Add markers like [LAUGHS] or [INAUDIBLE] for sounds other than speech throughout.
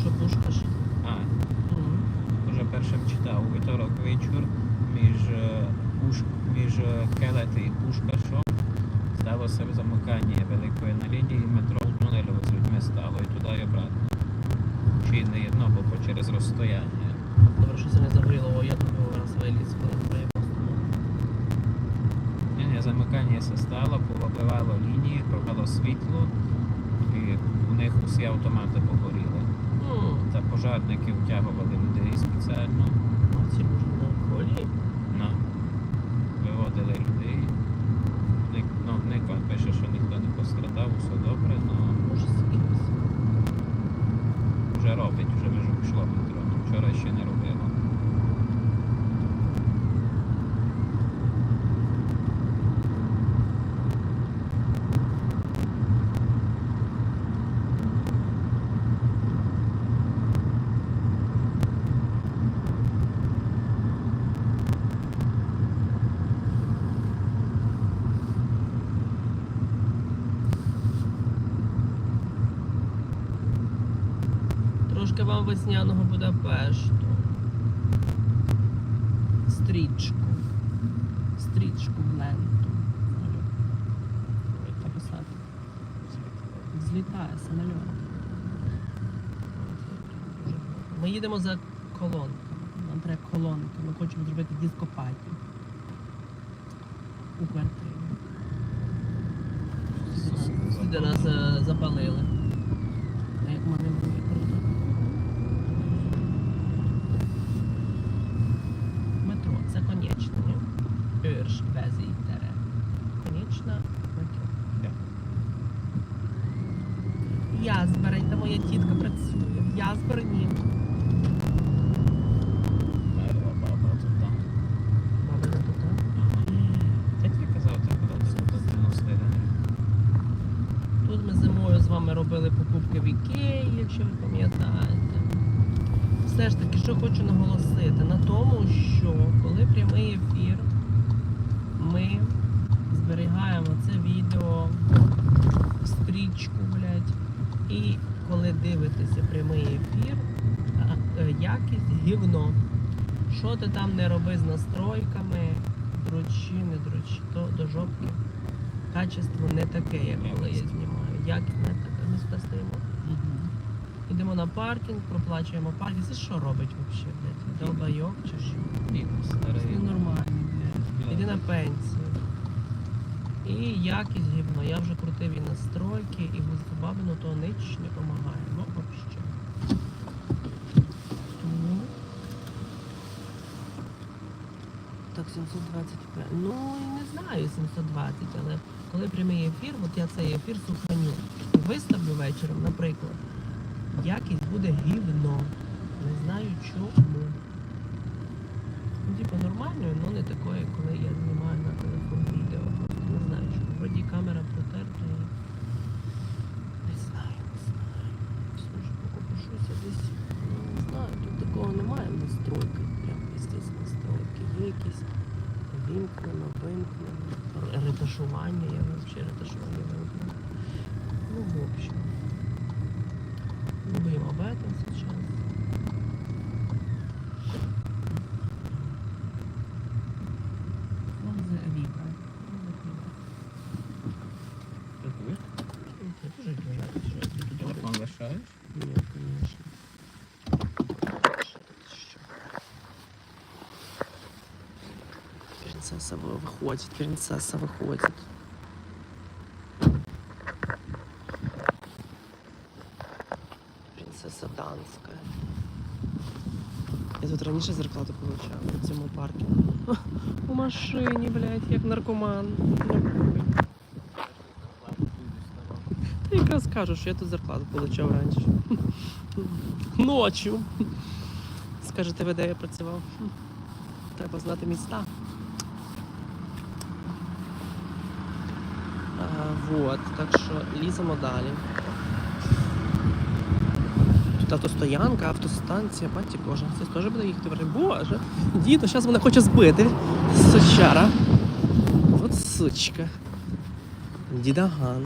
що пушка ж. А. Mm. Уже першим читав. Вівторок вечір між е, пуш... між е, Келет і Пушкашом сталося замикання великої на лінії метро тунелю з людьми стало і туди і обратно. Чи не єдно, бо через розстояння. Добре, що це не загоріло, бо я думав, раз виліз, коли Замикання все стало, повибивало лінії, провело світло, і у них усі автомати погоріли. Та пожарники втягували людей спеціально, на колі? на, виводили людей. Ник, ну, Нико пише, що ніхто не пострадав, все добре, але Може якийсь. вже робить, вже вже пішло метро. Вчора ще не робило. Трошки вам весняного Будапешту. Стрічку. Стрічку в ленту. Злітає самоліт. Ми їдемо за колонками. Нам треба колонки. Ми хочемо зробити дископаті. У квартирі. Сюди нас е, запалили. Як мене буде круто. Метро, це конечне, ні? Без ітере. Конечна метро. Так. Язберень, та моя тітка працює. В Язберні. Мерла баба тут там. Баба не тут, а? Я тобі казав, ти куди ти тут 91 Тут ми зимою з вами робили покупки в Ікеї, якщо ви пам'ятаєте. Все ж таки, що хочу наголосити, на тому, що коли прямий ефір, ми зберігаємо це відео в стрічку, блядь, і коли дивитеся прямий ефір, е, якість гівно. Що ти там не роби з настройками, дрочі, не дрочі, то до жопки. Качество не таке, як коли я знімаю. Якість не таке. Ми сюди стоїмо. Йдемо на паркінг, проплачуємо паркінг. Це що робить взагалі, блядь? Долбайок чи що? Це старий. Іди на пенсію. І якість гівно. Я вже крутив і настройки, і бабину то ніч не допомагає. Ну, взагалі. Тому... Так, 725. Ну, не знаю 720, але коли прямий ефір, от я цей ефір сохраню. І виставлю вечором, наприклад, якість буде гівно. Не знаю чому. Ну, типу нормальною, але не такою, коли я знімаю на телефон відео. Не знаю, що вроді камера протерта і. Не знаю, не знаю. Слушай, покопишуся десь. Ну, не знаю, тут такого немає в настройках. Прям піздець настройки. Є якісь вимкнено, вимкнено. Ретушування, я взагалі ретушування Принцесса вы- выходит, принцесса выходит. Принцесса Данская. Я тут раніше зарплату получала на цьому паркінгу. У машині, [LAUGHS] блядь, як наркоман. Нахуй. Та якраз кажу, що я тут зарплату получав раніше. [LAUGHS] Ночью. Скажете ви, де я працював? Треба знати міста. Вот, так що ліземо далі. Тут автостоянка, автостанція, батьки Боже. Це теж буде їхати Боже. Діду, зараз мене хоче збити. Сучара. От сучка. Дідаган.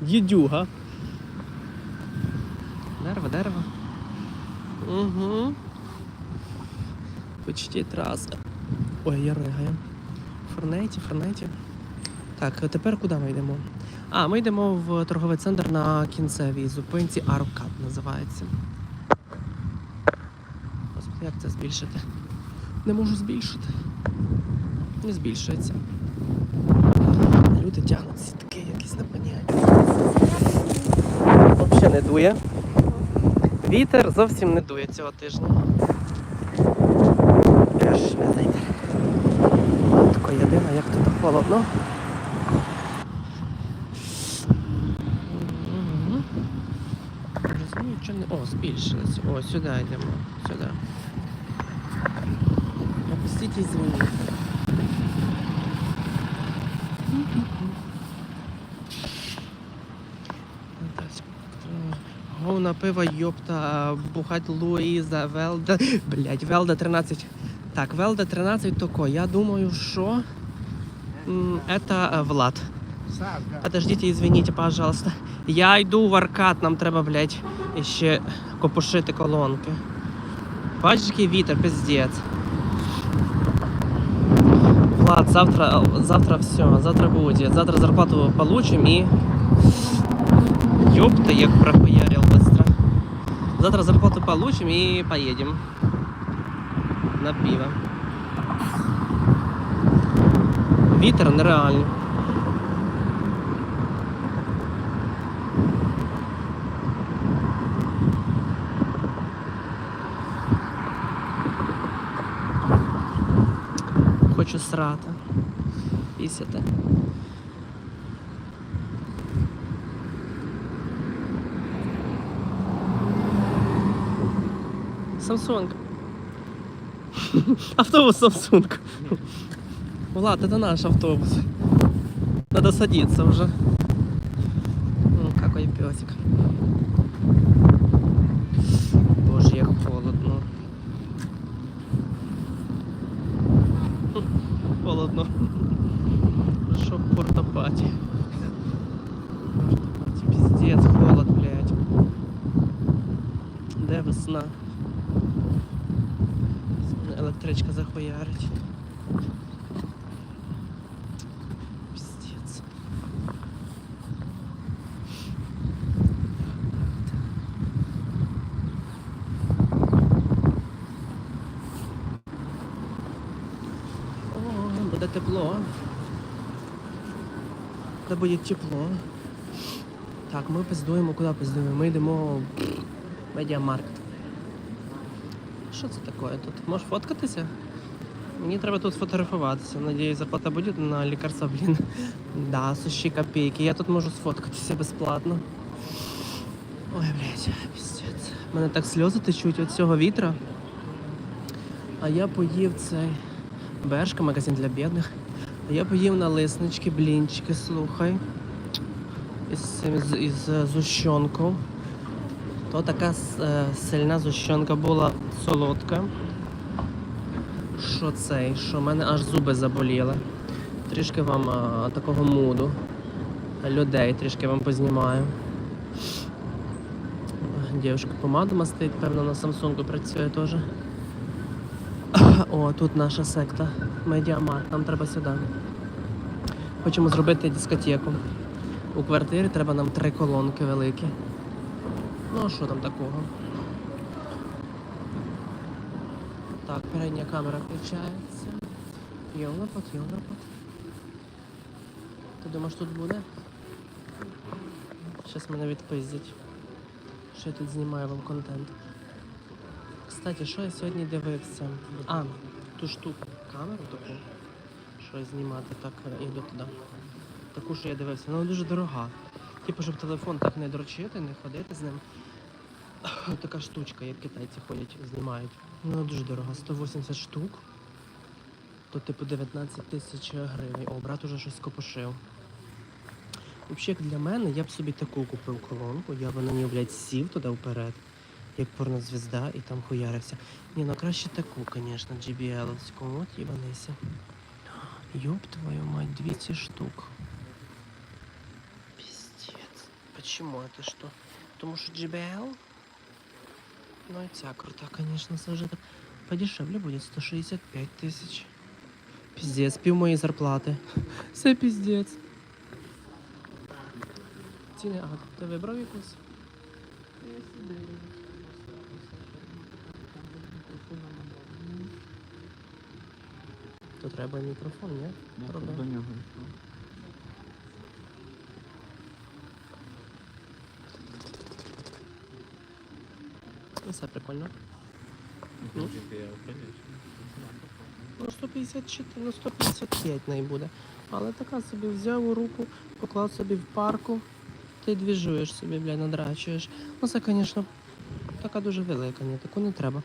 Дідюга. Дерево, дерево. Угу. Почти траса. Ой, я ригаю. Форнеті, форнеті. Так, тепер куди ми йдемо? А, ми йдемо в торговий центр на кінцевій зупинці Аркад називається. Господи, як це збільшити? Не можу збільшити. Не збільшується. Люди тягнуться таке якісь непоняття. Взагалі не дує. Вітер зовсім не дує цього тижня. Аж не зайде. Матко єдина, як тут холодно. Не. О, збільшилось. О, сюди йдемо. Сюди. Опустіть извините. Говна пива, йопта, бухать Луїза, Велда. Блять, Велда 13. Так, Велда 13 тако. Я думаю, що э, Влад. Подождите, извините, пожалуйста. Я йду в аркад, нам треба, блядь, ще копушити колонки. Бачиш, який вітер, пиздец. Влад, завтра, завтра все, завтра будет. Завтра зарплату получим и... Ёпта, як прохуярил быстро. Завтра зарплату получим и поедем. На пиво. Вітер нереальний. Срати. Пісяти. Samsung. Автобус Samsung. Влад, это наш автобус. Надо садиться уже. Ну, какой песик. Холодно. Що в портопаті. Портопаті, Пиздец, холод, блядь. Де весна? Електричка захуярить. Пиздец. О, буде тепло. Буде буде тепло. Так, ми пиздуємо, куди пиздуємо? Ми йдемо в медіамаркт. Що це таке тут? Можеш фоткатися? Мені треба тут сфотографуватися. Надіюсь, зарплата буде на лікарства, блін. Да, сущі копійки. Я тут можу сфоткатися безплатно. Ой, блядь, піздець. У мене так сльози течуть від цього вітра. А я поїв цей Бершка, магазин для бідних. Я поїв на лиснички, блінчики, слухай. Із, цим- з, із е, зущенком. То така е, сильна зущенка була солодка. Що цей? Що в мене аж зуби заболіли. Трішки вам а, такого муду. Людей трішки вам познімаю. Дівчинка помаду мастить, певно, на Samsung працює теж. О, тут наша секта. Медіамарк, нам треба сюди. Хочемо зробити дискотеку. У квартирі треба нам три колонки великі. Ну, а що там такого? Так, передня камера включається. Йолопот, йолопот. Ти думаєш, тут буде? Щас мене відпиздять. Що я тут знімаю вам контент. Кстати, що я сьогодні дивився? А, ту штуку, камеру таку. Що знімати, так е, іду туди. Таку, що я дивився, вона дуже дорога. Типу, щоб телефон так не дрочити, не ходити з ним. [COUGHS] Така штучка, як китайці ходять, знімають. Вона дуже дорога, 180 штук. То типу 19 тисяч гривень. О, брат уже щось копошив. Взагалі, як для мене, я б собі таку купив колонку, я б на ній, блядь, сів туди вперед, як порнозвізда, і там хуярився. Ні, ну краще таку, звісно, JBL-овську. От їбанися. Ёб твою мать, 200 штук. Пиздец. Почему это что? Потому что JBL? Ну и ця крута, конечно, уже так подешевле будет, 165 тысяч. Піздець, пів моєї зарплати. [LAUGHS] Це піздець. Ціни, а ти вибрав якусь? То треба мікрофон, ні? Правда? до нього. Ну, Все прикольно. Ну. Ну, 154, ну 155 не буде. Але така собі взяв у руку, поклав собі в парку, ти двіжуєш собі, бля, надрачуєш. Ну це, звісно, така дуже велика, ні, таку не треба.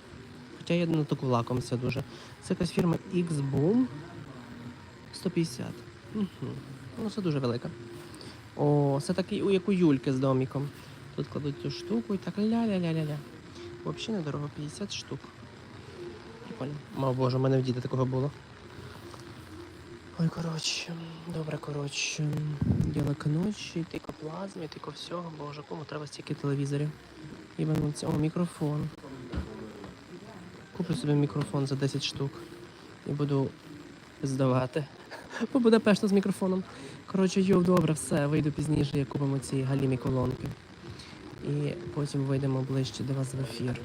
Хоча я на таку лакомся дуже. Це якась фірма X-Boom 150. Угу. Ну, це дуже велика. О, це такий, як у Юльки з доміком. Тут кладуть цю штуку і так ля-ля-ля-ля-ля. Взагалі недорого, 50 штук. Прикольно. Мав Боже, у мене в діда такого було. Ой, коротше, добре, коротше. Ділика ночі, тільки плазми, тільки всього, боже, кому треба стільки телевізорів. Ібануться. О, мікрофон. Куплю собі мікрофон за 10 штук і буду здавати. По Будапешту з мікрофоном. Коротше, йов, добре, все, вийду пізніше, як купимо ці галімі колонки. І потім вийдемо ближче до вас в ефір.